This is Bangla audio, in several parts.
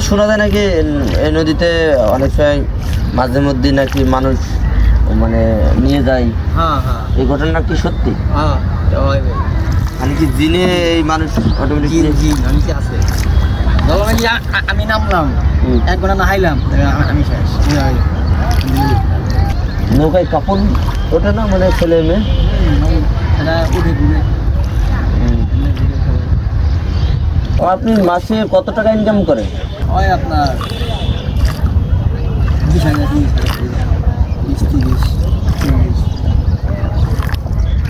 শোনা যায় নাকি এই নদীতে অনেক সময় মাঝে মধ্যে নাকি মানুষ মানে নিয়ে যায়? হ্যাঁ হ্যাঁ। এই ঘটনা কি সত্যি? এটা হয় মানে কি জিনে এই মানুষ অটোমেটিক আমি আছে? আমি নামলাম। এক ঘণ্টা নাহাইলাম আমি- আমি শেষ। নৌকায় কাপড় ওঠে না মানে ছেলে মেয়ে আপনি মাসে কত টাকা ইনকাম করেন? হয় আপনার বিশ হাজার তিরিশ বিশ তিরিশ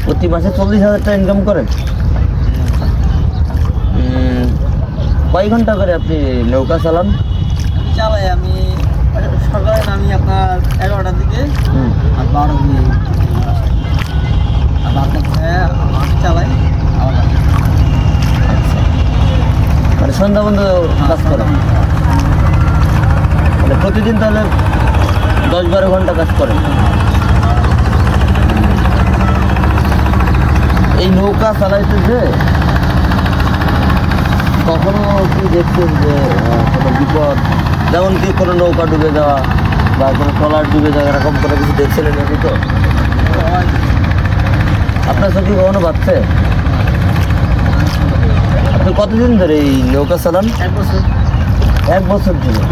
প্রতি মাসে চল্লিশ হাজার টাকা ইনকাম করেন? কয় ঘণ্টা করে আপনি নৌকা চালান? চালাই আমি সকালে নামি আপনার এগারোটার দিকে আর বারো দিয়ে আর বারোটা চালাই। সন্ধ্যা কাজ করেন মানে প্রতিদিন তাহলে দশ বারো ঘণ্টা কাজ করেন। এই নৌকা চালাইতে যে কখনো কি দেখছেন যে কোনো বিপদ? যেমন কি কোনো নৌকা ডুবে যাওয়া বা কোনো ট্রলার ডুবে যাওয়া, এরকম কোনো কিছু দেখছিলেন তো। আপনার চোখে কখনো বাচ্চে আপনি কতদিন ধরে এই নৌকা চালান? এক বছর। এক বছর ধরে?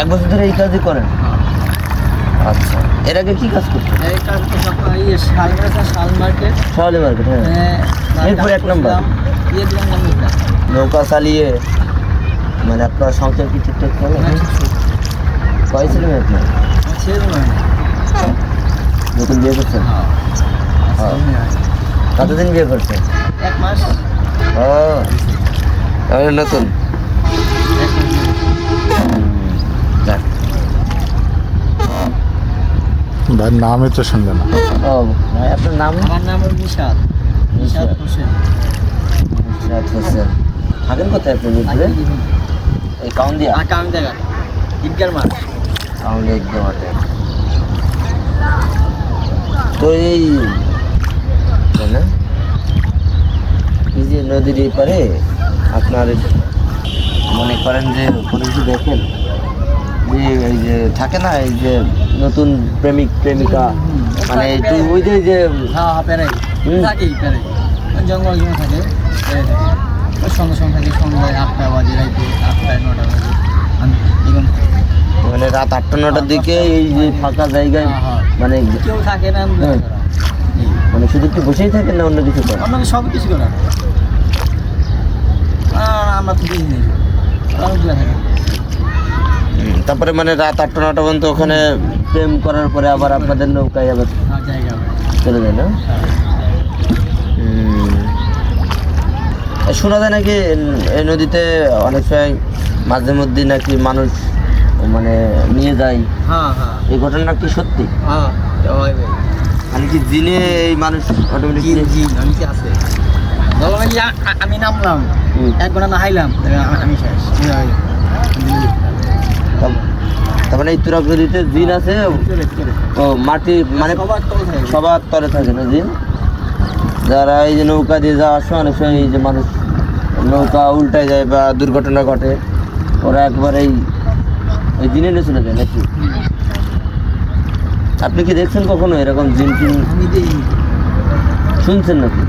এক বছর ধরে এই কাজই করেন? আচ্ছা। এর আগে কি কাজ করতেন? এই কাজ আপনার ইয়ে শাল মার্কেট। শাল মার্কেট হ্যাঁ। মিরপুর এক নম্বর। নৌকা। চালিয়ে মানে আপনার সংসার কি ঠিকঠাক চলে? কয় ছেলে মেয়ে আপনার? নতুন বিয়ে করছেন? হ্যাঁ কতদিন বিয়ে করছেন? এক মাস। ও তাহলে নতুন। ভাই নামই তো শুনবে না। ও ভাই আপনার নাম? আমার নাম হল নিশাদ নিশাদ হোসেন। নিশাত হোসেন। থাকেন কোথায় আপনি মিরপুরে এই কাউন্দিয়া? আর কাম জায়গা ঈদগার মাঠ। কাউন্দিয়া একদম আটে তো এই তাই না এই যে নদীর এই পারে আপনার মনে করেন যে কিছু দেখেন যে এই যে থাকে না এই যে নতুন প্রেমিক প্রেমিকা মানে একটু ওই যে যে হ্যাঁ হ্যাঁ জঙ্গল জমে থাকে থাকে সন্ধ্যা সন্ধ্যায় আটটা বাজে রাইতে আটটায় নটা বাজে আমি এরকম। মানে রাত আটটা নটার দিকে এই যে ফাঁকা জায়গায় হ্যাঁ, হ্যাঁ। মানে কেউ থাকে না। করা। এই। মানে শুধু একটু বসেই থাকেন না অন্য কিছু করেন আপনাকে সব কিছু করা আমরা তো তারপরে মানে রাত আটটা নটা পর্যন্ত ওখানে প্রেম করার পরে আবার আপনাদের নৌকায় আবার জায়গা হবে। চলে যায় না? শোনা যায় নাকি এই নদীতে অনেক সময় মাঝে মধ্যে নাকি মানুষ মানে নিয়ে যায়? হ্যাঁ হ্যাঁ। এই ঘটনা কি সত্যি? হ্যাঁ হয় মানে কি জিনে এই মানুষ অটোমেটিক আছে? আমি নামলাম এক ঘণ্টা নাহাইলাম আমি- শেষ এই। তার মানে নদীতে জিন আছে ও মাটি মানে সবার তলে থাকে। না জিন যারা এই যে নৌকা দিয়ে যাওয়ার সময় অনেক সময় এই যে মানুষ নৌকা উল্টায় যায় বা দুর্ঘটনা ঘটে ওরা একবার এই ওই জিনে নিয়ে চলে যায় নাকি? আপনি কি দেখছেন কখনো এরকম জিন টিন শুনছেন নাকি?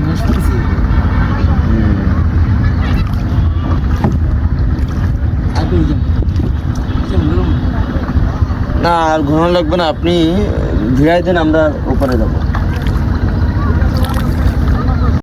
না আর ঘোরানো লাগবে না আপনি ভিড়াই দেন আমরা ওপারে যাব।